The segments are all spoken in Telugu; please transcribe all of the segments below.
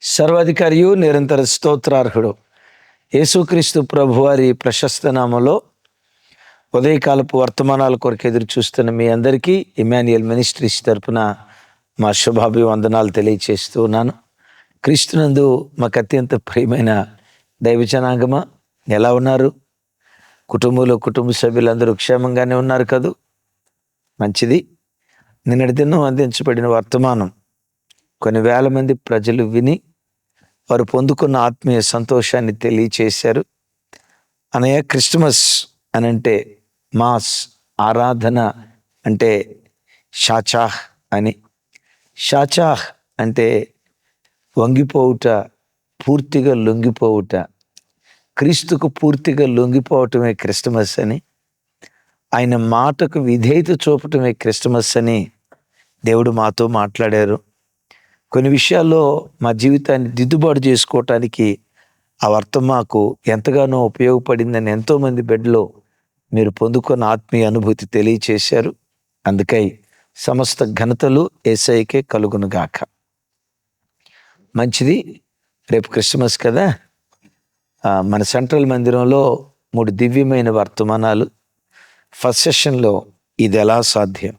సర్వాధికారియు నిరంతర స్తోత్రార్హుడు. యేసుక్రీస్తు ప్రభువారి ప్రశస్త నామంలో ఉదయకాలపు వర్తమానాల కొరకు ఎదురు చూస్తున్న మీ అందరికీ ఇమాన్యుయల్ మినిస్ట్రీస్ తరపున మా శుభాభివందనాలు తెలియచేస్తూ ఉన్నాను. క్రీస్తునందు మాకు అత్యంత ప్రియమైన దైవజనాంగమ ఎలా ఉన్నారు? కుటుంబంలో కుటుంబ సభ్యులందరూ క్షేమంగానే ఉన్నారు కదూ? మంచిది. నిన్నటి దినం అందించబడిన వర్తమానం కొన్ని వేల మంది ప్రజలు విని వారు పొందుకున్న ఆత్మీయ సంతోషాన్ని తెలియచేశారు. అనయ క్రిస్టమస్ అని అంటే మాస్ ఆరాధన అంటే షాచాహ్ అని. షాచాహ్ అంటే వంగిపోవుట పూర్తిగా లొంగిపోవుట. క్రీస్తుకు పూర్తిగా లొంగిపోవటమే క్రిస్టమస్ అని. ఆయన మాటకు విధేయత చూపటమే క్రిస్టమస్ అని దేవుడు మాతో మాట్లాడారు. కొన్ని విషయాల్లో మా జీవితాన్ని దిద్దుబాటు చేసుకోవటానికి ఆ వర్తం మాకు ఎంతగానో ఉపయోగపడిందని ఎంతోమంది బెడ్లో మీరు పొందుకున్న ఆత్మీయ అనుభూతి తెలియచేశారు. అందుకై సమస్త ఘనతలు ఏసైకే కలుగునుగాక. మంచిది. రేపు క్రిస్మస్ కదా. మన సెంట్రల్ మందిరంలో మూడు దివ్యమైన వర్తమానాలు. ఫస్ట్ సెషన్లో ఇది ఎలా సాధ్యం?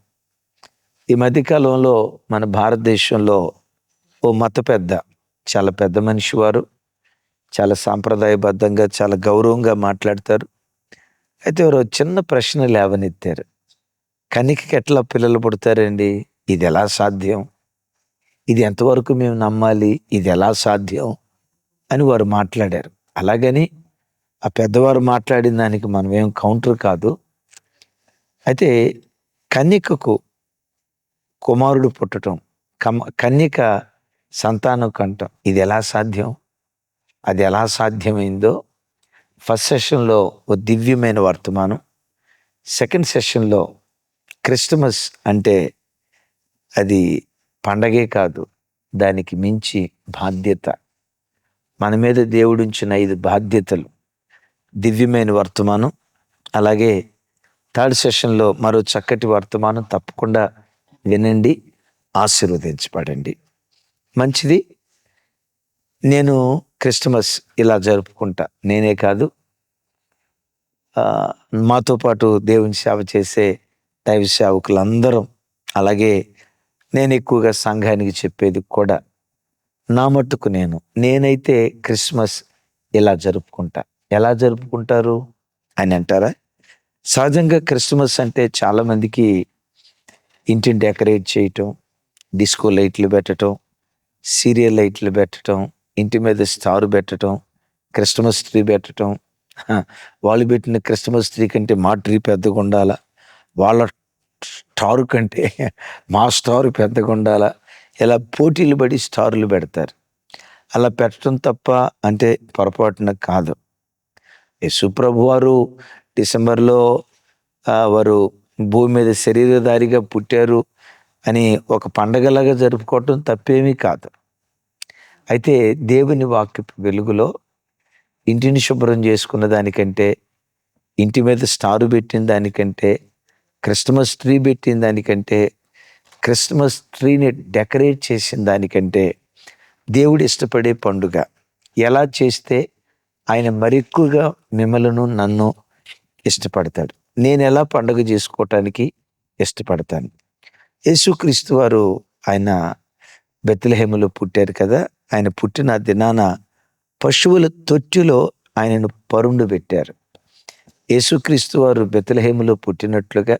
ఈ మధ్యకాలంలో మన భారతదేశంలో ఓ మత పెద్ద చాలా పెద్ద మనిషి వారు. చాలా సాంప్రదాయబద్ధంగా చాలా గౌరవంగా మాట్లాడతారు. అయితే వారు చిన్న ప్రశ్న లేవనెత్తారు. కనికి ఎట్లా పిల్లలు పుడతారండి? ఇది ఎలా సాధ్యం? ఇది ఎంతవరకు మేము నమ్మాలి? ఇది ఎలా సాధ్యం? అని వారు మాట్లాడారు. అలాగని ఆ పెద్దవారు మాట్లాడిన దానికి మనం ఏం కౌంటర్ కాదు. అయితే కన్యకకు కుమారుడు పుట్టడం కమ కన్యక సంతానం కంఠం ఇది ఎలా సాధ్యం? అది ఎలా సాధ్యమైందో ఫస్ట్ సెషన్లో ఓ దివ్యమైన వర్తమానం. సెకండ్ సెషన్లో క్రిస్టమస్ అంటే అది పండగే కాదు దానికి మించి బాధ్యత. మన మీద దేవుడుంచిన ఐదు బాధ్యతలు. దివ్యమైన వర్తమానం అలాగే థర్డ్ సెషన్లో మరో చక్కటి వర్తమానం తప్పకుండా వినండి ఆశీర్వదించబడండి. మంచిది. నేను క్రిస్టమస్ ఇలా జరుపుకుంటా. నేనే కాదు. మాతో పాటు దేవుని సేవ చేసే దైవ సేవకులందరం. అలాగే నేను ఎక్కువగా సంఘానికి చెప్పేది కూడా నా మట్టుకు నేను. నేనైతే క్రిస్మస్ ఇలా జరుపుకుంటా. ఎలా జరుపుకుంటారు? అని అంటారా? సహజంగా క్రిస్మస్ అంటే చాలామందికి ఇంటిని డెకరేట్ చేయటం డిస్కో లైట్లు పెట్టడం సీరియల్ లైట్లు పెట్టడం ఇంటి మీద స్టార్ పెట్టడం క్రిస్టమస్ ట్రీ పెట్టడం వాళ్ళు పెట్టిన క్రిస్టమస్ ట్రీ కంటే మా ట్రీ పెద్దగా ఉండాలా? వాళ్ళ స్టార్ కంటే మా స్టార్ పెద్దగా ఉండాలా? ఇలా పోటీలు పడి స్టార్లు పెడతారు. అలా పెట్టడం తప్ప అంటే పొరపాటున కాదు. యశుప్రభు వారు డిసెంబర్లో వారు భూమి మీద శరీరధారిగా పుట్టారు అని ఒక పండగలాగా జరుపుకోవటం తప్పేమీ కాదు. అయితే దేవుని వాక్యపు వెలుగులో ఇంటిని శుభ్రం చేసుకున్న దానికంటే ఇంటి మీద స్టారు పెట్టిన దానికంటే క్రిస్మస్ ట్రీ పెట్టిన దానికంటే క్రిస్మస్ ట్రీని డెకరేట్ చేసిన దానికంటే దేవుడు ఇష్టపడే పండుగ. ఎలా చేస్తే ఆయన మరెక్కువగా మిమ్మలను నన్ను ఇష్టపడతాడు. నేను ఎలా పండుగ చేసుకోవటానికి ఇష్టపడతాను. యేసుక్రీస్తు వారు ఆయన బెత్లహేములో పుట్టారు కదా ఆయన పుట్టిన దినాన పశువుల తొట్టిలో ఆయనను పరుండు పెట్టారు. యేసుక్రీస్తు వారు బెతలహేములో పుట్టినట్లుగా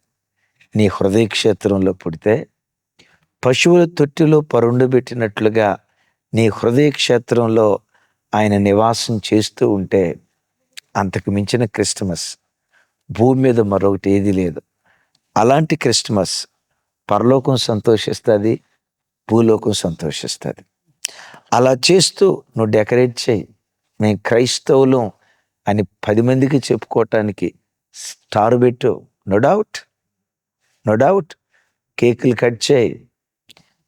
నీ హృదయ క్షేత్రంలో పుడితే పశువుల తొట్టిలో పరుండు పెట్టినట్లుగా నీ హృదయ క్షేత్రంలో ఆయన నివాసం చేస్తూ ఉంటే అంతకు మించిన క్రిస్టమస్ భూమి మీద మరొకటి ఏది లేదు. అలాంటి క్రిస్టమస్ పరలోకం సంతోషిస్తుంది భూలోకం సంతోషిస్తుంది. అలా చేస్తూ నువ్వు డెకరేట్ చేయి. మేము క్రైస్తవులం అని పది మందికి చెప్పుకోవటానికి స్టార్ పెట్టు. నో డౌట్ నో డౌట్ కేకులు కట్ చేయి.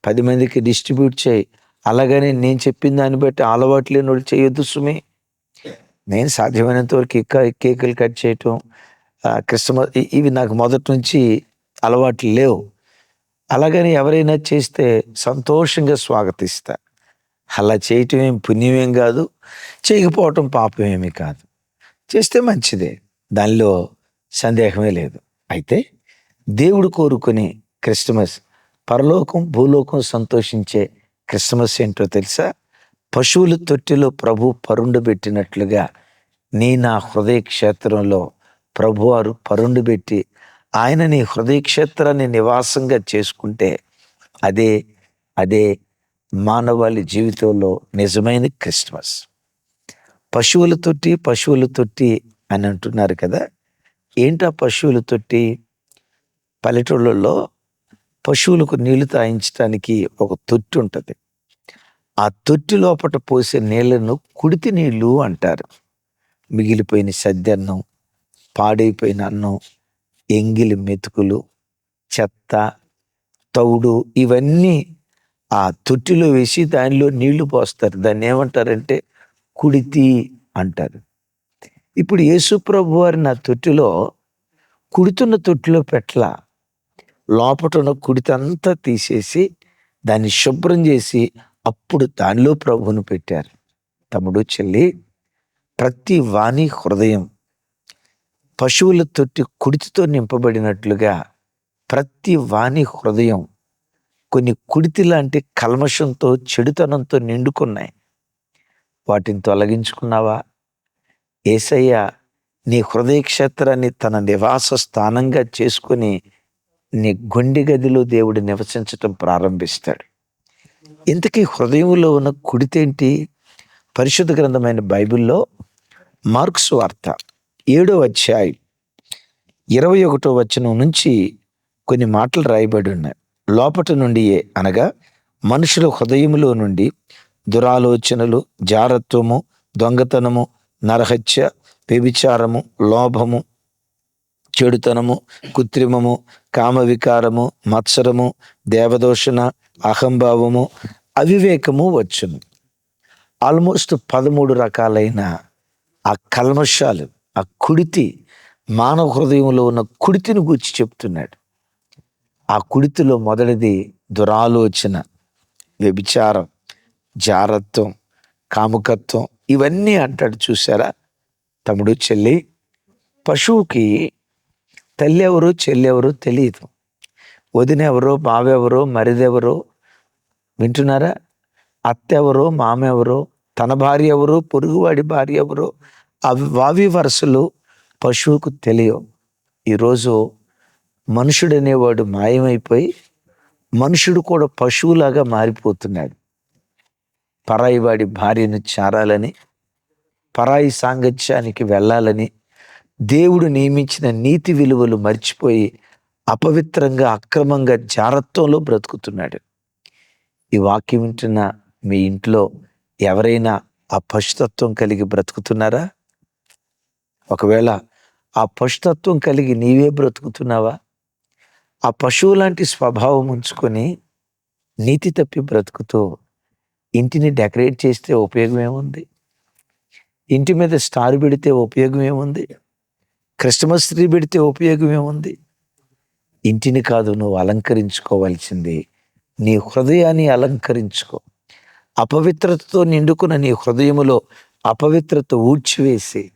పది మందికి డిస్ట్రిబ్యూట్ చేయి. అలాగని నేను చెప్పిన దాన్ని బట్టి అలవాట్లే నువ్వు చేయొద్దు సుమి. నేను సాధ్యమైనంత వరకు ఇంకా కేకులు కట్ చేయటం క్రిస్మస్ క్రిస్టమస్ ఇవి నాకు మొదటి నుంచి అలవాట్లు లేవు. అలాగని ఎవరైనా చేస్తే సంతోషంగా స్వాగతిస్తా. అలా చేయటం ఏం పుణ్యమేం కాదు. చేయకపోవటం పాపమేమీ కాదు. చేస్తే మంచిదే. దానిలో సందేహమే లేదు. అయితే దేవుడు కోరుకునే క్రిస్టమస్ పరలోకం భూలోకం సంతోషించే క్రిస్టమస్ ఏంటో తెలుసా? పశువుల తొట్టిలో ప్రభు పరుండు పెట్టినట్లుగా నీ నా హృదయ క్షేత్రంలో ప్రభువారు పరుండు పెట్టి ఆయన నీ హృదయ క్షేత్రాన్ని నివాసంగా చేసుకుంటే అదే అదే మానవాళి జీవితంలో నిజమైన క్రిస్మస్. పశువుల తొట్టి పశువుల తొట్టి అని అంటున్నారు కదా. ఏంటా పశువుల తొట్టి? పల్లెటూళ్ళల్లో పశువులకు నీళ్ళు తాగించడానికి ఒక తొట్టి ఉంటుంది. ఆ తొట్టి లోపట పోసే నీళ్ళను కుడితి నీళ్ళు అంటారు. మిగిలిపోయిన సద్దన్నం పాడైపోయిన అన్నం ఎంగిలి మెతుకులు చెత్త తౌడు ఇవన్నీ ఆ తొట్టిలో వేసి దానిలో నీళ్ళు పోస్తారు. దాన్ని ఏమంటారంటే కుడితి అంటారు. ఇప్పుడు యేసుప్రభు వారి నా తొట్టిలో కుడుతున్న తొట్టిలో పెట్ల లోపట ఉన్న కుడితి అంతా తీసేసి దాన్ని శుభ్రం చేసి అప్పుడు దానిలో ప్రభువును పెట్టారు. తమ్ముడు చెల్లి ప్రతి వాణి హృదయం పశువుల తొట్టి కుడితితో నింపబడినట్లుగా ప్రతి వాణి హృదయం కొన్ని కుడితి లాంటి కల్మషంతో చెడుతనంతో నిండుకున్నాయి. వాటిని తొలగించుకున్నావా? ఏసయ్య నీ హృదయ క్షేత్రాన్ని తన నివాస స్థానంగా చేసుకుని నీ గుండె గదిలో దేవుడు నివసించటం ప్రారంభిస్తాడు. ఇంతకీ హృదయంలో ఉన్న కుడితేంటి? పరిశుద్ధ గ్రంథమైన బైబిల్లో మార్క్స్ వార్త ఏడో అధ్యాయం ఇరవై ఒకటో వచనం నుంచి కొన్ని మాటలు రాయబడి ఉన్నాయి. లోపట నుండియే అనగా మనుషుల హృదయములో నుండి దురాలోచనలు జారత్వము దొంగతనము నరహత్య వ్యభిచారము లోభము చెడుతనము కృత్రిమము కామవికారము మత్సరము దేవదోషణ అహంభావము అవివేకము వచ్చును. ఆల్మోస్ట్ పదమూడు రకాలైన ఆ కల్మషాలు ఆ కుడితి మానవ హృదయంలో ఉన్న కుడితిని గూర్చి చెప్తున్నాడు. ఆ కుడితిలో మొదటిది దురాలోచన వ్యభిచారం జారత్వం కాముకత్వం. ఇవన్నీ అంటాడు చూసారా తమ్ముడు చెల్లి పశువుకి తల్లి ఎవరు చెల్లి తెలియదు వదినెవరో బావెవరో మరిదెవరో వింటున్నారా? అత్తెవరో మామెవరో తన భార్య ఎవరు పొరుగువాడి భార్య ఎవరో అవి వావి వరుసలు పశువుకు తెలియవు. ఈరోజు మనుషుడనేవాడు మాయమైపోయి మనుషుడు కూడా పశువులాగా మారిపోతున్నాడు. పరాయి వాడి భార్యను చారాలని పరాయి సాంగత్యానికి వెళ్ళాలని దేవుడు నియమించిన నీతి విలువలు మర్చిపోయి అపవిత్రంగా అక్రమంగా జారత్వంలో బ్రతుకుతున్నాడు. ఈ వాక్యం వింటున్న మీ ఇంట్లో ఎవరైనా ఆ పశుతత్వం కలిగి బ్రతుకుతున్నారా? ఒకవేళ ఆ పశుతత్వం కలిగి నీవే బ్రతుకుతున్నావా? ఆ పశువు లాంటి స్వభావం ఉంచుకొని నీతి తప్పి బ్రతుకుతూ ఇంటిని డెకరేట్ చేస్తే ఉపయోగం ఏముంది ఇంటి మీద స్టార్ పెడితే ఉపయోగం ఏముంది క్రిస్టమస్ ట్రీ పెడితే ఉపయోగం ఏముంది ఇంటిని కాదు నువ్వు అలంకరించుకోవాల్సింది. నీ హృదయాన్ని అలంకరించుకో. అపవిత్రతతో నిండుకున్న నీ హృదయములో అపవిత్రత ఊడ్చివేసి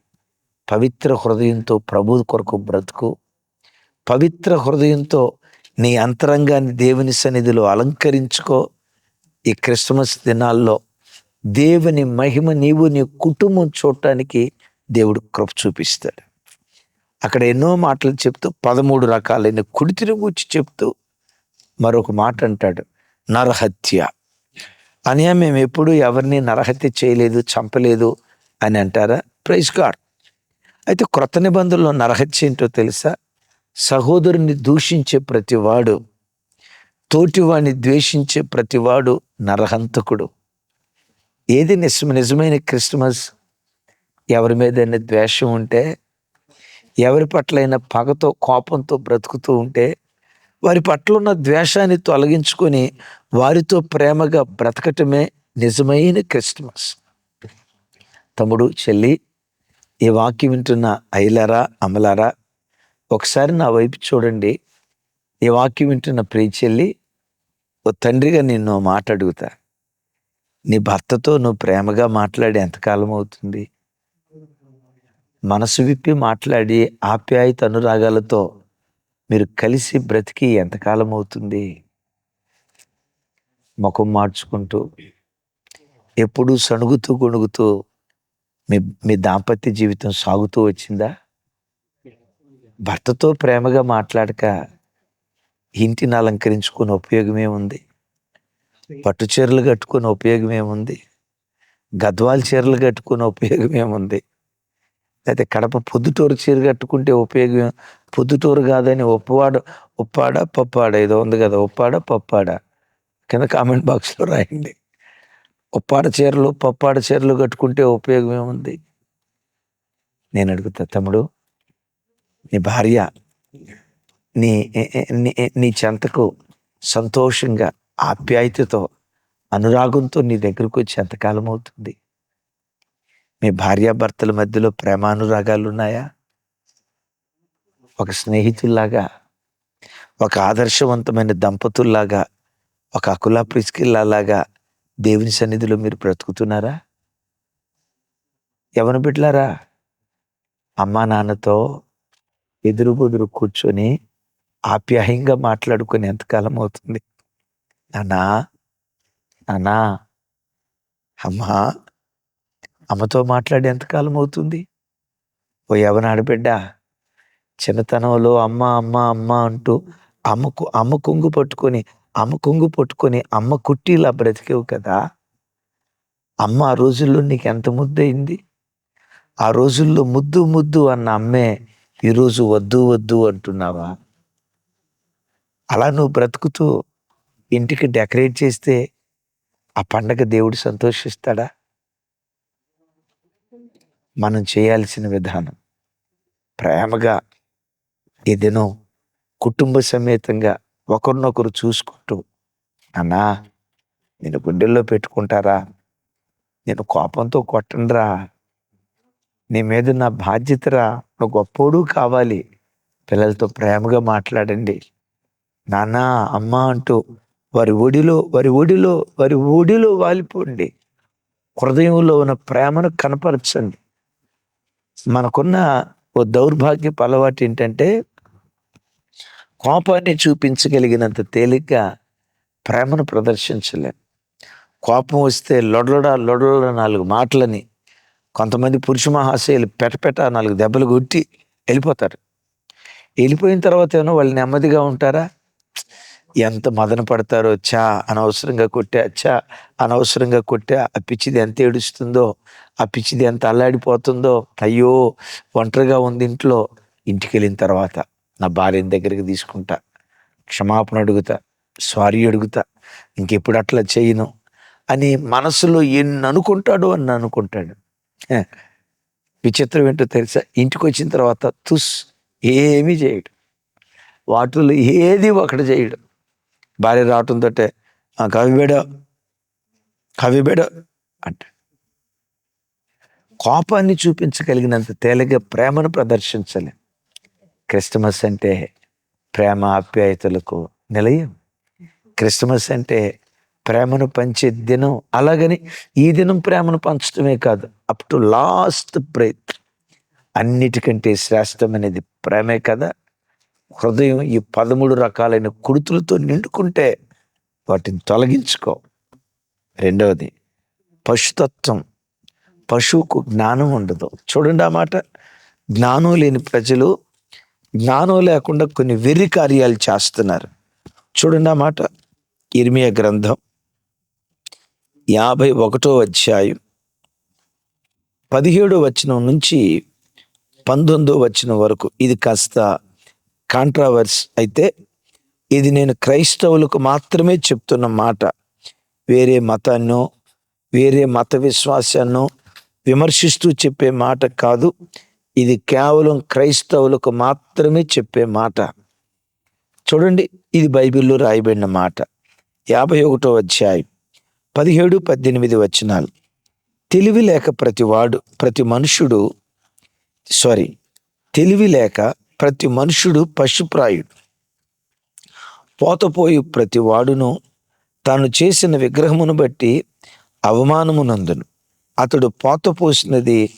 పవిత్ర హృదయంతో ప్రభు కొరకు బ్రతుకు. పవిత్ర హృదయంతో నీ అంతరంగాన్ని దేవుని సన్నిధిలో అలంకరించుకో. ఈ క్రిస్మస్ దినాల్లో దేవుని మహిమ నీవు నీ కుటుంబం చూడటానికి దేవుడు కృప చూపిస్తాడు. అక్కడ ఎన్నో మాటలు చెప్తూ పదమూడు రకాలైన కుడితిని గురించి చెప్తూ మరొక మాట అంటాడు నరహత్య. అని మేము ఎప్పుడు ఎవరిని నరహత్య చేయలేదు చంపలేదు అని అంటారా? ప్రైజ్ గాడ్ అయితే క్రొత్త నిబంధనలో నరహత్య ఏంటో తెలుసా? సహోదరుని దూషించే ప్రతివాడు తోటివాణ్ణి ద్వేషించే ప్రతివాడు నరహంతకుడు. ఏది నిజం నిజమైన క్రిస్మస్? ఎవరి మీదైనా ద్వేషం ఉంటే ఎవరి పట్లైనా పగతో కోపంతో బ్రతుకుతూ ఉంటే వారి పట్ల ఉన్న ద్వేషాన్ని తొలగించుకొని వారితో ప్రేమగా బ్రతకటమే నిజమైన క్రిస్మస్. తమ్ముడు చెల్లి ఈ వాక్యం వింటున్న ఐలరా అమలారా ఒకసారి నా వైపు చూడండి. ఈ వాక్యం వింటున్న ప్రియ చెల్లి ఓ తండ్రిగా నిన్ను మాట అడుగుతా. నీ భర్తతో నువ్వు ప్రేమగా మాట్లాడి ఎంతకాలం అవుతుంది? మనసు విప్పి మాట్లాడి ఆప్యాయత అనురాగాలతో మీరు కలిసి బ్రతికి ఎంతకాలం అవుతుంది? ముఖం మార్చుకుంటూ ఎప్పుడూ సణుగుతూ గొణుగుతూ మీ మీ దాంపత్య జీవితం సాగుతూ వచ్చిందా? భర్తతో ప్రేమగా మాట్లాడక ఇంటిని అలంకరించుకున్న ఉపయోగమే ఉంది. పట్టు చీరలు కట్టుకునే ఉపయోగం ఉంది. గద్వాల చీరలు కట్టుకునే ఉపయోగం ఉంది. అయితే కడప పొద్దుటూరు చీర కట్టుకుంటే ఉపయోగం పొద్దుటూరు కాదని ఉప్పవాడ ఉప్పాడ పప్పాడ ఏదో ఉంది కదా ఉప్పాడ పప్పాడ కింద కామెంట్ బాక్స్లో రాయండి. ఉప్పాడ చీరలు పప్పాడ చీరలు కట్టుకుంటే ఉపయోగం ఏముంది నేను అడుగుతా తమ్ముడు నీ భార్య నీ నీ- నీ చెంతకు సంతోషంగా ఆప్యాయతతో అనురాగంతో నీ దగ్గరకు వచ్చి ఎంతకాలం అవుతుంది? మీ భార్యాభర్తల మధ్యలో ప్రేమానురాగాలు ఉన్నాయా ఒక స్నేహితుల్లాగా ఒక ఆదర్శవంతమైన దంపతుల్లాగా ఒక అకులా ప్రిస్కిల్లాగా దేవుని సన్నిధిలో మీరు బ్రతుకుతున్నారా? ఎవరు బిడ్డలారా అమ్మా నాన్నతో ఎదురు బుదురు కూర్చొని ఆప్యాయంగా మాట్లాడుకుని ఎంతకాలం అవుతుంది. నానా నానా అమ్మా అమ్మతో మాట్లాడి ఎంతకాలం అవుతుంది. ఓ ఎవనాడు బిడ్డ చిన్నతనంలో అమ్మ అమ్మ అమ్మ అంటూ అమ్మకు అమ్మ కొంగు పట్టుకొని అమ్మ కొంగు పట్టుకొని అమ్మ కుట్టిలా బ్రతికేవు కదా. అమ్మ ఆ రోజుల్లో నీకు ఎంత ముద్దయింది? ఆ రోజుల్లో ముద్దు ముద్దు అన్న అమ్మే ఈరోజు వద్దు వద్దు అంటున్నావా? అలా నువ్వు బ్రతుకుతూ ఇంటికి డెకరేట్ చేస్తే ఆ పండగ దేవుడు సంతోషిస్తాడా? మనం చేయాల్సిన విధానం ప్రేమగా ఈ దినం కుటుంబ సమేతంగా ఒకరినొకరు చూసుకుంటూ అన్నా నేను గుండెల్లో పెట్టుకుంటారా? నేను కోపంతో కొట్టండిరా నీ మీద నా బాధ్యతరా? నువ్వు గొప్పోడు కావాలి. పిల్లలతో ప్రేమగా మాట్లాడండి. నాన్న అమ్మ అంటూ వారి ఒడిలో వారి ఒడిలో వారి ఒడిలో వాలిపోండి. హృదయంలో ఉన్న ప్రేమను కనపరచండి. మనకున్న ఓ దౌర్భాగ్యపు అలవాటు ఏంటంటే కోపాన్ని చూపించగలిగినంత తేలిగ్గా ప్రేమను ప్రదర్శించలేం. కోపం వస్తే లొడలొడ లొడలొడ నాలుగు మాటలని కొంతమంది పురుష మహాశయులు పెటపెట నాలుగు దెబ్బలు కొట్టి వెళ్ళిపోతారు. వెళ్ళిపోయిన తర్వాత ఏమో వాళ్ళు నెమ్మదిగా ఉంటారా? ఎంత మదన పడతారో చా అనవసరంగా కొట్టా చా అనవసరంగా కొట్టా ఆ పిచ్చిది ఎంత ఏడుస్తుందో ఆ పిచ్చిది ఎంత అల్లాడిపోతుందో అయ్యో ఒంటరిగా ఉంది ఇంట్లో ఇంటికి వెళ్ళిన తర్వాత నా భార్యని దగ్గరికి తీసుకుంటా క్షమాపణ అడుగుతా సారీ అడుగుతా ఇంకెప్పుడు అట్లా చేయను అని మనసులో ఎన్ని అనుకుంటాడో అని అనుకుంటాడు. విచిత్రం ఏంటో తెలుసా? ఇంటికి వచ్చిన తర్వాత తుస్ ఏమీ చేయడు. వాటిలో ఏది ఒకటి చేయడు. భార్య రావటంతో కవిబేడ కవిబేడ అంట. కోపాన్ని చూపించగలిగినంత తేలిగ్గా ప్రేమను ప్రదర్శించలేం. క్రిస్టమస్ అంటే ప్రేమ ఆప్యాయతలకు నిలయం. క్రిస్టమస్ అంటే ప్రేమను పంచే దినం అలాగని ఈ దినం ప్రేమను పంచడమే కాదు అప్ టు లాస్ట్ ప్రేత్ అన్నిటికంటే శ్రేష్టమైనది ప్రేమే కదా. హృదయం ఈ పదమూడు రకాలైన కుడుతులతో నిండుకుంటే వాటిని తొలగించుకో. రెండవది పశుతత్వం. పశువుకు జ్ఞానం ఉండదు. చూడండి ఆ మాట. జ్ఞానం లేని ప్రజలు జ్ఞానం లేకుండా కొన్ని వెర్రి కార్యాలు చేస్తున్నారు. చూడండి ఆ మాట. ఇర్మియా గ్రంథం యాభై ఒకటో అధ్యాయం పదిహేడో వచనం నుంచి పంతొమ్మిదో వచనం వరకు. ఇది కాస్త కాంట్రావర్స్ అయితే ఇది నేను క్రైస్తవులకు మాత్రమే చెప్తున్న మాట. వేరే మతాన్నో వేరే మత విశ్వాసాన్నో విమర్శిస్తూ చెప్పే మాట కాదు. ఇది కేవలం క్రైస్తవులకు మాత్రమే చెప్పే మాట. చూడండి ఇది బైబిల్లో రాయబడిన మాట. యాభై ఒకటో అధ్యాయం. పదిహేడు పద్దెనిమిది వచనాలు. తెలివి లేక ప్రతివాడు ప్రతి మనుషుడు సారీ తెలివి లేక ప్రతి మనుషుడు పశుప్రాయుడు. పోతపోయి ప్రతివాడును తాను చేసిన విగ్రహమును బట్టి అవమానమునందును. అతడు పోత పోసినది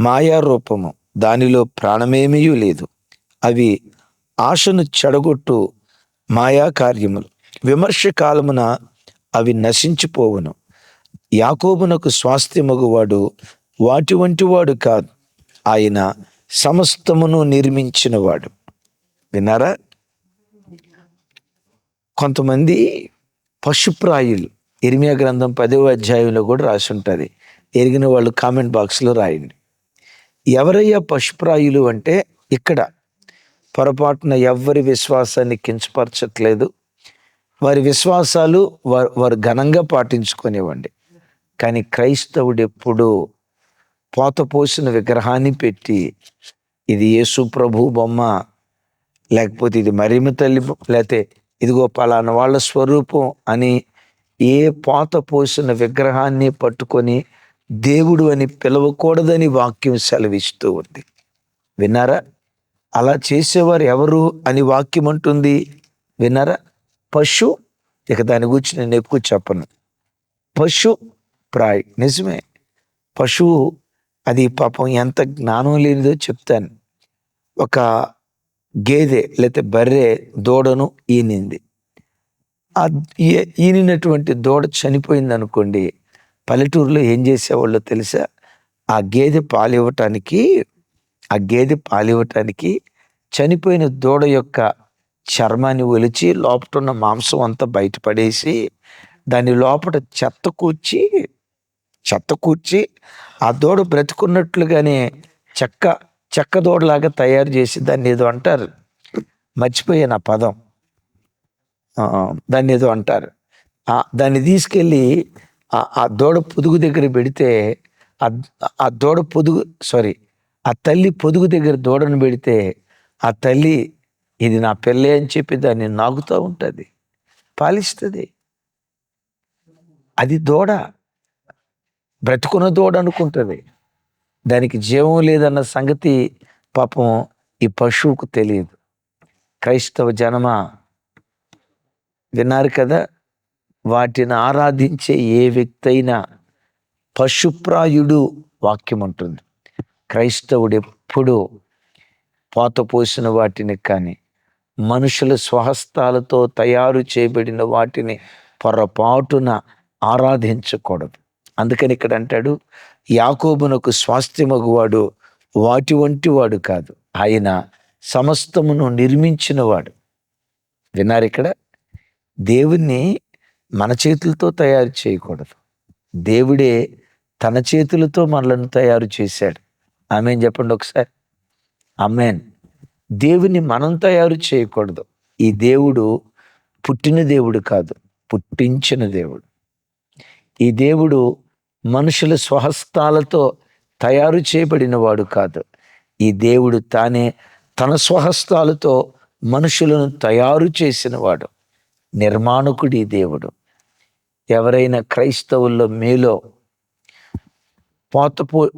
మాయా రూపము దానిలో ప్రాణమేమీ లేదు. అవి ఆశను చెడగొట్టు మాయా కార్యములు విమర్శ కాలమున అవి నశించిపోవును. యాకోబునకు స్వాస్థ్యమగువాడు వాటి వంటి వాడు కాదు. ఆయన సమస్తమును నిర్మించినవాడు. విన్నారా? కొంతమంది పశుప్రాయులు. ఇరిమియా గ్రంథం పదవ అధ్యాయంలో కూడా రాసి ఉంటుంది ఎరిగిన వాళ్ళు కామెంట్ బాక్స్లో రాయండి. ఎవరయ్యా పశుప్రాయులు అంటే ఇక్కడ పొరపాటున ఎవ్వరి విశ్వాసాన్ని కించపరచట్లేదు. వారి విశ్వాసాలు వారు వారు ఘనంగా పాటించుకునేవండి. కానీ క్రైస్తవుడు ఎప్పుడు పోత పోసిన విగ్రహాన్ని పెట్టి ఇది యేసు ప్రభు బొమ్మ లేకపోతే ఇది మరిమ తల్లి లేకపోతే ఇదిగో పలానా వాళ్ళ స్వరూపం అని ఏ పోత పోసిన విగ్రహాన్ని పట్టుకొని దేవుడు అని పిలవకూడదని వాక్యం సెలవిస్తూ ఉంది. విన్నారా? అలా చేసేవారు ఎవరు అని వాక్యం అంటుంది? విన్నారా? పశు ఇక దాని గురించి నేను ఎక్కువ చెప్పను. పశు ప్రాయ్ నిజమే. పశువు అది పాపం ఎంత జ్ఞానం లేనిదో చెప్తాను. ఒక గేదె లేకపోతే బర్రె దూడను ఈనింది. ఆ ఈ- ఈనినటువంటి దూడ చనిపోయింది అనుకోండి పల్లెటూరులో ఏం చేసేవాళ్ళో తెలుసా? ఆ గేదె పాలు ఇవ్వటానికి ఆ గేదె పాలు ఇవ్వటానికి చనిపోయిన దూడ యొక్క చర్మాన్ని ఒలిచి లోపట ఉన్న మాంసం అంతా బయటపడేసి దాని లోపల చెత్త కూర్చి చెత్త కూర్చి ఆ దూడ బ్రతుకున్నట్లుగానే చెక్క చెక్క దూడలాగా తయారు చేసి దాన్ని ఏదో అంటారు. మర్చిపోయాను ఆ పదం. దాన్ని ఏదో అంటారు. దాన్ని తీసుకెళ్ళి ఆ- దూడ పొదుగు దగ్గర పెడితే ఆ- ఆ దూడ పొదుగు సారీ ఆ తల్లి పొదుగు దగ్గర దూడను పెడితే ఆ తల్లి ఇది నా పెళ్ళి అని చెప్పి దాన్ని నాగుతూ ఉంటుంది. పాలిస్తుంది. అది దూడ. బ్రతుకున్న దూడ అనుకుంటుంది. దానికి జీవం లేదన్న సంగతి పాపం ఈ పశువుకు తెలియదు. క్రైస్తవ జనమ విన్నారు కదా? వాటిని ఆరాధించే ఏ వ్యక్తి అయినా పశుప్రాయుడు వాక్యం ఉంటుంది క్రైస్తవుడు ఎప్పుడు పోత పోసిన వాటిని కానీ మనుషుల స్వహస్తాలతో తయారు చేయబడిన వాటిని పొరపాటున ఆరాధించకూడదు. అందుకని ఇక్కడ అంటాడు యాకోబునకు స్వాస్థ్యమగువాడు వాటి వంటి వాడు కాదు. ఆయన సమస్తమును నిర్మించినవాడు. విన్నారు ఇక్కడ? దేవుణ్ణి మన చేతులతో తయారు చేయకూడదు. దేవుడే తన చేతులతో మనలను తయారు చేశాడు. ఆమెన్ చెప్పండి ఒకసారి. అమెన్ దేవుని మనం తయారు చేయకూడదు. ఈ దేవుడు పుట్టిన దేవుడు కాదు పుట్టించిన దేవుడు. ఈ దేవుడు మనుషుల స్వహస్తాలతో తయారు చేయబడిన వాడు కాదు. ఈ దేవుడు తానే తన స్వహస్తాలతో మనుషులను తయారు చేసినవాడు నిర్మాణకుడి దేవుడు. ఎవరైనా క్రైస్తవుల్లో మీలో పోతపో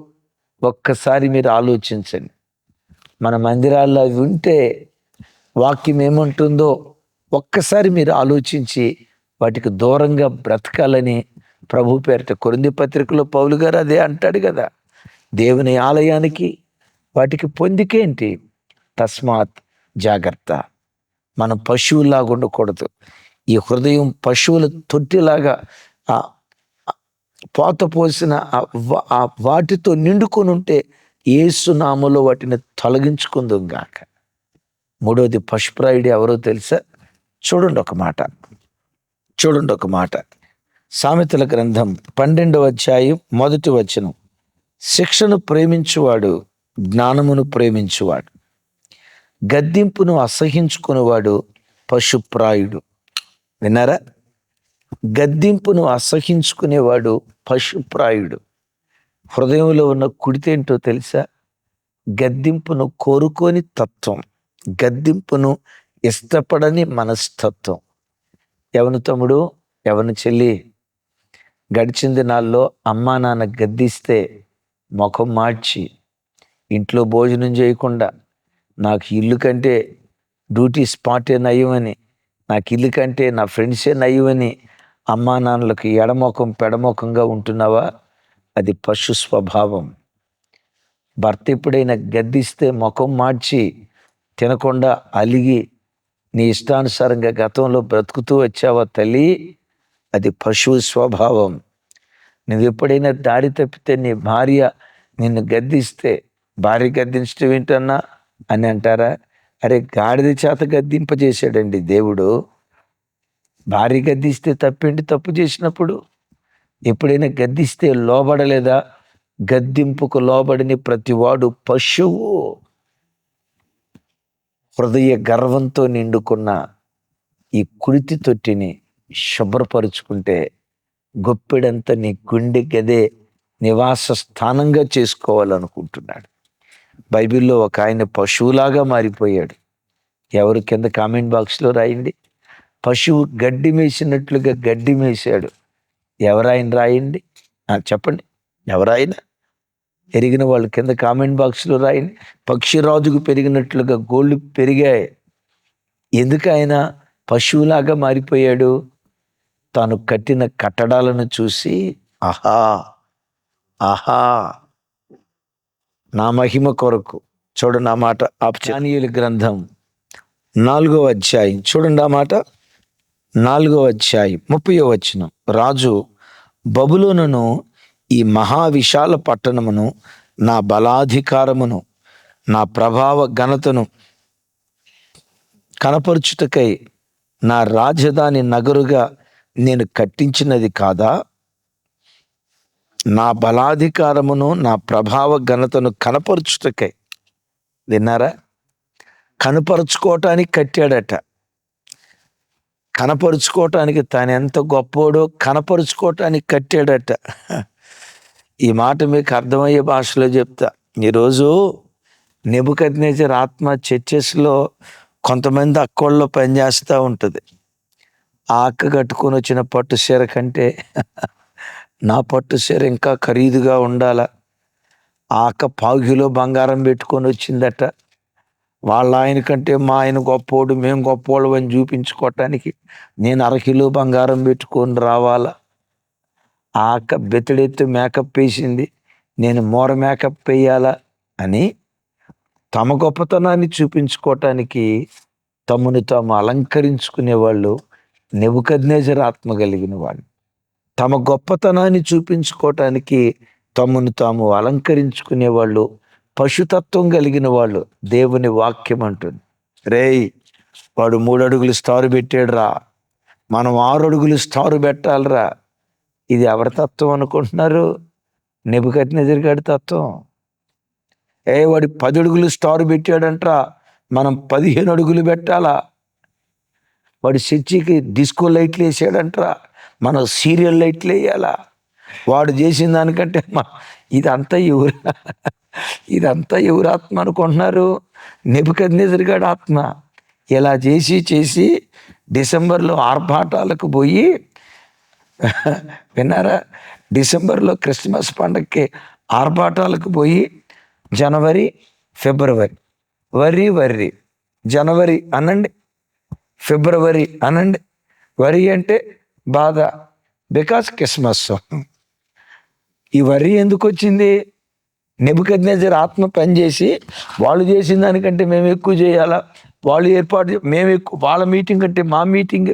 ఒక్కసారి మీరు ఆలోచించండి. మన మందిరాల్లో అవి ఉంటే వాక్యం ఏముంటుందో ఒక్కసారి మీరు ఆలోచించి వాటికి దూరంగా బ్రతకాలని ప్రభు పేరిట కొరింది పత్రికలో పౌలు గారు అదే అంటాడు కదా. దేవుని ఆలయానికి వాటికి పొందికేంటి తస్మాత్ జాగ్రత్త. మనం పశువులాగా ఉండకూడదు. ఈ హృదయం పశువుల తొట్టిలాగా ఆ పోత పోసిన ఆ వాటితో నిండుకొని ఉంటే ఏసునామలో వాటిని తొలగించుకుందాం గాక. మూడోది పశుప్రాయుడు ఎవరో తెలుసా? చూడండి ఒక మాట. చూడండి ఒక మాట. సామెతల గ్రంథం పన్నెండవ అధ్యాయం మొదటి వచనం. శిక్షను ప్రేమించువాడు జ్ఞానమును ప్రేమించువాడు. గద్దింపును అసహించుకునేవాడు పశుప్రాయుడు విన్నారా? గద్దింపును అసహించుకునేవాడు పశుప్రాయుడు హృదయంలో ఉన్న కుడితేంటో తెలుసా? గద్దింపును కోరుకోని తత్వం. గద్దింపును ఇష్టపడని మనస్తత్వం. ఎవను తమ్ముడు? ఎవను చెల్లి? గడిచిన దినాల్లో అమ్మా నాన్న గద్దిస్తే ముఖం మార్చి ఇంట్లో భోజనం చేయకుండా నాకు ఇల్లు కంటే డ్యూటీ స్పాటే నయమని నాకు ఇల్లు కంటే నా ఫ్రెండ్సే నయమని అమ్మా నాన్నలకు ఎడమొఖం పెడమొఖంగా ఉంటున్నావా? అది పశు స్వభావం. భర్త ఎప్పుడైనా గద్దిస్తే ముఖం మార్చి తినకుండా అలిగి నీ ఇష్టానుసారంగా గతంలో బ్రతుకుతూ వచ్చావా తల్లి? అది పశువు స్వభావం. నువ్వు ఎప్పుడైనా దారి తప్పితే నీ భార్య నిన్ను గద్దిస్తే భార్య గద్దించడం ఏంటన్నా అని అంటారా? అరే గాడిద చేత గద్దింపజేశాడండి దేవుడు. భార్య గద్దిస్తే తప్పేంటి తప్పు చేసినప్పుడు? ఎప్పుడైనా గద్దిస్తే లోబడలేదా? గద్దింపుకు లోబడిని ప్రతివాడు పశువు. హృదయ గర్వంతో నిండుకున్న ఈ కుడితి తొట్టిని శుభ్రపరుచుకుంటే గొప్పెడంత నీ గుండె గదే నివాస స్థానంగా చేసుకోవాలనుకుంటున్నాడు. బైబిల్లో ఒక ఆయన పశువులాగా మారిపోయాడు. ఎవరు కింద కామెంట్ బాక్స్లో రాయండి. పశువు గడ్డి మేసినట్లుగా గడ్డి మేసాడు ఎవరాయన రాయండి. చెప్పండి. ఎవరాయన ఎరిగిన వాళ్ళు కింద కామెంట్ బాక్స్లో రాయండి. పక్షిరాజుకు పెరిగినట్లుగా గోళ్ళు పెరిగాయి. ఎందుకు ఆయన పశువులాగా మారిపోయాడు. తాను కట్టిన కట్టడాలను చూసి ఆహా ఆహా నా మహిమ కొరకు. చూడు నా మాట ఆప్చానీయుల గ్రంథం నాలుగో అధ్యాయం. చూడండి ఆ మాట. నాలుగో అధ్యాయం ముప్పయో వచనం. రాజు బబులోనును ఈ మహావిశాల పట్టణమును నా బలాధికారమును నా ప్రభావ ఘనతను కనపరుచుటకై నా రాజధాని నగరుగా నేను కట్టించినది కాదా? నా బలాధికారమును నా ప్రభావ ఘనతను కనపరుచుటకై. విన్నారా? కనపరుచుకోవటానికి కట్టాడట. కనపరుచుకోవటానికి తాను ఎంత గొప్పోడో కనపరుచుకోవటానికి కట్టాడట. ఈ మాట మీకు అర్థమయ్యే భాషలో చెప్తా. ఈరోజు నెబుకద్నేజర్ ఆత్మ చర్చెస్లో కొంతమంది అక్కోళ్ళలో పనిచేస్తూ ఉంటుంది. ఆ అక్క కట్టుకొని వచ్చిన పట్టు చీర కంటే నా పట్టు చీర ఇంకా ఖరీదుగా ఉండాలా? ఆ అక్క పావుకిలో బంగారం పెట్టుకొని వచ్చిందట. వాళ్ళ ఆయన కంటే మా ఆయన గొప్పోడు మేము గొప్పోళ్ళు అని చూపించుకోవటానికి నేను అరకిలో బంగారం పెట్టుకొని రావాలా? ఆ అక్క బెత్తడెత్తు మేకప్ వేసింది నేను మోర మేకప్ వేయాలా అని తమ గొప్పతనాన్ని చూపించుకోవటానికి తమను తాము అలంకరించుకునే వాళ్ళు ఆత్మ కలిగిన వాళ్ళు. తమ గొప్పతనాన్ని చూపించుకోవటానికి తమను తాము అలంకరించుకునే వాళ్ళు పశుతత్వం కలిగిన వాళ్ళు దేవుని వాక్యం అంటుంది. రేయ్ వాడు మూడు అడుగులు స్టారు పెట్టాడురా. మనం ఆరు అడుగులు స్టారు పెట్టాలిరా. ఇది ఎవరి తత్వం అనుకుంటున్నారు? నెబుకట్నెజర్ గారి తత్వం. ఏ వాడు పది అడుగులు స్టార్ పెట్టాడంట్రా. మనం పదిహేను అడుగులు పెట్టాలా? వాడు చర్చికి డిస్కో లైట్లు వేసాడంట్రా. మనం సీరియల్ లైట్లు వేయాలా? వాడు చేసిన దానికంటే మా ఇదంతా ఎవరు? ఇదంతా ఎవరు ఆత్మ అనుకుంటున్నారు? నెబుకద్నేజర్ ఆత్మ. ఇలా చేసి చేసి డిసెంబర్లో ఆర్భాటాలకు పోయి విన్నారా? డిసెంబర్లో క్రిస్మస్ పండగకి ఆర్భాటాలకు పోయి జనవరి ఫిబ్రవరి. వరి వర్రి జనవరి అనండి. ఫిబ్రవరి అనండి. వరి అంటే బాధ. Because Christmas. ఈ వరి ఎందుకు వచ్చింది? నెబుకద్నేజర్ ఆత్మ పనిచేసి వాళ్ళు చేసిన దానికంటే మేము ఎక్కువ చేయాలా? వాళ్ళు ఏర్పాటు మేము ఎక్కువ వాళ్ళ మీటింగ్ కంటే మా మీటింగ్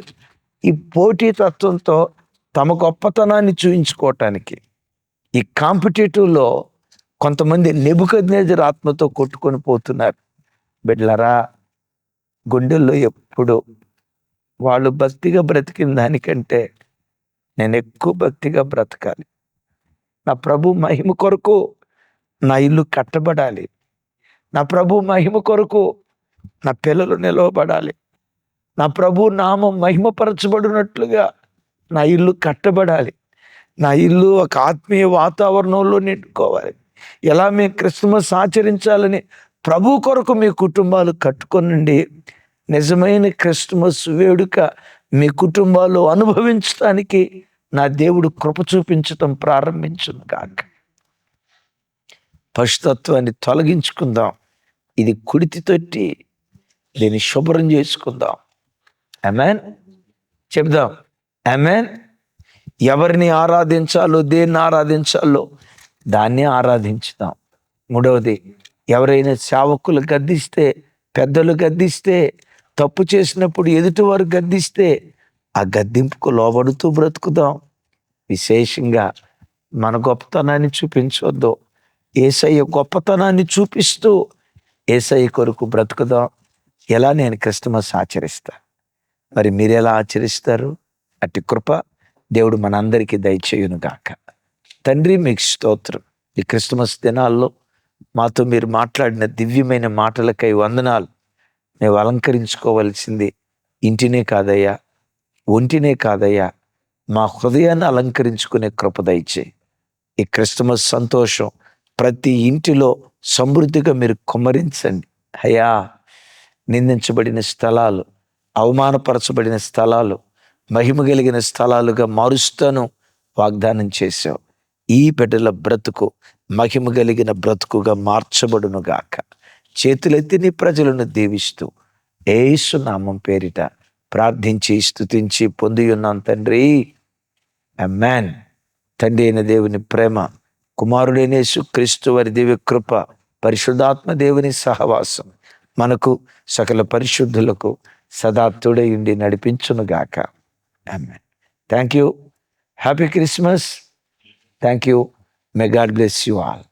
ఈ పోటీ తత్వంతో తమ గొప్పతనాన్ని చూపించుకోవటానికి ఈ కాంపిటేటివ్లో కొంతమంది నెబుకద్నేజర్ ఆత్మతో కొట్టుకొని పోతున్నారు. బిడ్లరా గుండెల్లో ఎప్పుడు వాళ్ళు భక్తిగా బ్రతికిన దానికంటే నేను ఎక్కువ భక్తిగా బ్రతకాలి. నా ప్రభు మహిమ కొరకు నా ఇల్లు కట్టబడాలి. నా ప్రభు మహిమ కొరకు నా పిల్లలు నిలవబడాలి. నా ప్రభు నామం మహిమపరచబడినట్లుగా నా ఇల్లు కట్టబడాలి. నా ఇల్లు ఒక ఆత్మీయ వాతావరణంలో నిండుకోవాలి. ఎలా మేము క్రిస్మస్ ఆచరించాలని ప్రభు కొరకు మీ కుటుంబాలు కట్టుకొనండి. నిజమైన క్రిస్మస్ వేడుక మీ కుటుంబాలు అనుభవించడానికి నా దేవుడు కృప చూపించటం ప్రారంభించును కాక పశుతత్వాన్ని తొలగించుకుందాం. ఇది కుడితి తొట్టి దీన్ని శుభ్రం చేసుకుందాం. అమెన్ చెప్దాం. అమెన్ ఎవరిని ఆరాధించాలో దేన్ని ఆరాధించాలో దాన్ని ఆరాధించుదాం. మూడవది ఎవరైనా సేవకులు గద్దిస్తే పెద్దలు గద్దిస్తే తప్పు చేసినప్పుడు ఎదుటివారు గద్దిస్తే ఆ గద్దింపుకు లోబడుతూ బ్రతుకుదాం. విశేషంగా మన గొప్పతనాన్ని చూపించవద్దు ఏసయ్య గొప్పతనాన్ని చూపిస్తూ ఏసయ్య కొరకు బ్రతుకుదాం. ఎలా నేను క్రిస్టమస్ ఆచరిస్తా? మరి మీరు ఎలా ఆచరిస్తారు? అట్టి కృప దేవుడు మనందరికీ దయచేయునుగాక. తండ్రి మీకు స్తోత్రం. ఈ క్రిస్టమస్ దినాల్లో మాతో మీరు మాట్లాడిన దివ్యమైన మాటలకై వందనాలు. మేము అలంకరించుకోవలసింది ఇంటినే కాదయ్యా ఒంటినే కాదయ్యా. మా హృదయాన్ని అలంకరించుకునే కృప దయచేయి. ఈ క్రిస్టమస్ సంతోషం ప్రతి ఇంటిలో సమృద్ధిగా మీరు కుమ్మరించండి. అయ్యా నిందించబడిన స్థలాలు అవమానపరచబడిన స్థలాలు మహిమ కలిగిన స్థలాలుగా మారుస్తాను వాగ్దానం చేశావు. ఈ బిడ్డల బ్రతుకు మహిమ కలిగిన బ్రతుకుగా మార్చబడును గాక. చేతులెత్తి నీ ప్రజలను దీవిస్తూ ఏసు నామం పేరిట ప్రార్థించి స్థుతించి పొంది ఉన్నాం తండ్రి. మ్యాన్ తండ్రి అయిన దేవుని ప్రేమ కుమారుడైన క్రీస్తు వారి దివ్య కృప పరిశుద్ధాత్మ దేవుని సహవాసం మనకు సకల పరిశుద్ధులకు సదా తోడయుండి నడిపించునుగాక. Thank you happy Christmas thank you may God bless you all